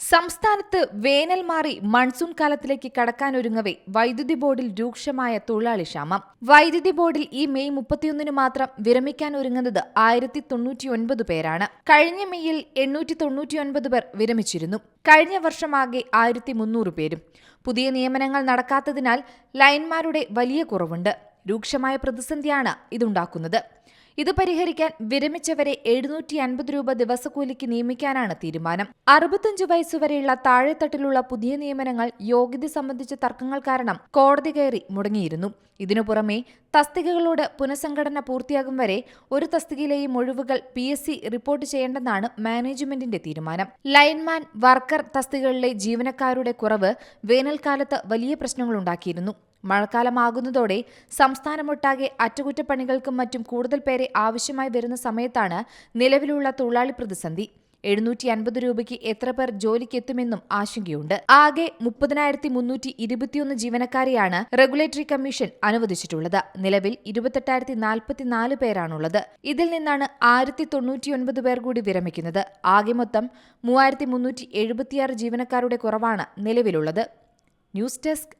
സംസ്ഥാനത്ത് വേനൽ മാറി മൺസൂൺ കാലത്തിലേക്ക് കടക്കാനൊരുങ്ങവേ വൈദ്യുതി ബോർഡിൽ രൂക്ഷമായ തൊഴിലാളി ക്ഷാമം. വൈദ്യുതി ബോർഡിൽ ഈ മെയ് മുപ്പത്തിയൊന്നിന് മാത്രം വിരമിക്കാനൊരുങ്ങുന്നത് ആയിരത്തി തൊണ്ണൂറ്റിയൊൻപത് പേരാണ്. കഴിഞ്ഞ മെയ്യിൽ എണ്ണൂറ്റി തൊണ്ണൂറ്റിയൊൻപത് പേർ വിരമിച്ചിരുന്നു. കഴിഞ്ഞ വർഷമാകെ ആയിരത്തി മുന്നൂറ് പേരും. പുതിയ നിയമനങ്ങൾ നടക്കാത്തതിനാൽ ലൈൻമാരുടെ വലിയ കുറവുണ്ട്. രൂക്ഷമായ പ്രതിസന്ധിയാണ് ഇതുണ്ടാക്കുന്നത്. ഇത് പരിഹരിക്കാൻ വിരമിച്ചവരെ എഴുന്നൂറ്റി അൻപത് രൂപ ദിവസക്കൂലിക്ക് നിയമിക്കാനാണ് തീരുമാനം. അറുപത്തഞ്ച് വയസ്സുവരെയുള്ള താഴെത്തട്ടിലുള്ള പുതിയ നിയമനങ്ങൾ യോഗ്യത സംബന്ധിച്ച തർക്കങ്ങൾ കാരണം കോടതി കയറി മുടങ്ങിയിരുന്നു. ഇതിനു പുറമെ തസ്തികകളോട് പുനഃസംഘടന പൂർത്തിയാകും വരെ ഒരു തസ്തികയിലെയും ഒഴിവുകൾ പി എസ് സി റിപ്പോർട്ട് ചെയ്യേണ്ടെന്നാണ് മാനേജ്മെന്റിന്റെ തീരുമാനം. ലൈൻമാൻ വർക്കർ തസ്തികകളിലെ ജീവനക്കാരുടെ കുറവ് വേനൽക്കാലത്ത് വലിയ പ്രശ്നങ്ങളുണ്ടാക്കിയിരുന്നു മഴക്കാലമാകുന്നതോടെ സംസ്ഥാനമൊട്ടാകെ അറ്റകുറ്റപ്പണികൾക്കും മറ്റും കൂടുതൽ പേരെ ആവശ്യമായി വരുന്ന സമയത്താണ് നിലവിലുള്ള തൊഴിലാളി പ്രതിസന്ധി. എഴുന്നൂറ്റി അൻപത് രൂപയ്ക്ക് എത്ര പേർ ജോലിക്കെത്തുമെന്നും ആശങ്കയുണ്ട്. ആകെ മുപ്പതിനായിരത്തി മുന്നൂറ്റി ഇരുപത്തിയൊന്ന് ജീവനക്കാരെയാണ് റെഗുലേറ്ററി കമ്മീഷൻ അനുവദിച്ചിട്ടുള്ളത്. നിലവിൽ ഇരുപത്തെട്ടായിരത്തി നാൽപ്പത്തിനാല് പേരാണുള്ളത്. ഇതിൽ നിന്നാണ് ആയിരത്തി തൊണ്ണൂറ്റിയൊൻപത് പേർ കൂടി വിരമിക്കുന്നത്. ആകെ മൊത്തം മൂവായിരത്തി മുന്നൂറ്റി എഴുപത്തിയാറ് ജീവനക്കാരുടെ കുറവാണ് നിലവിലുള്ളത്. News desk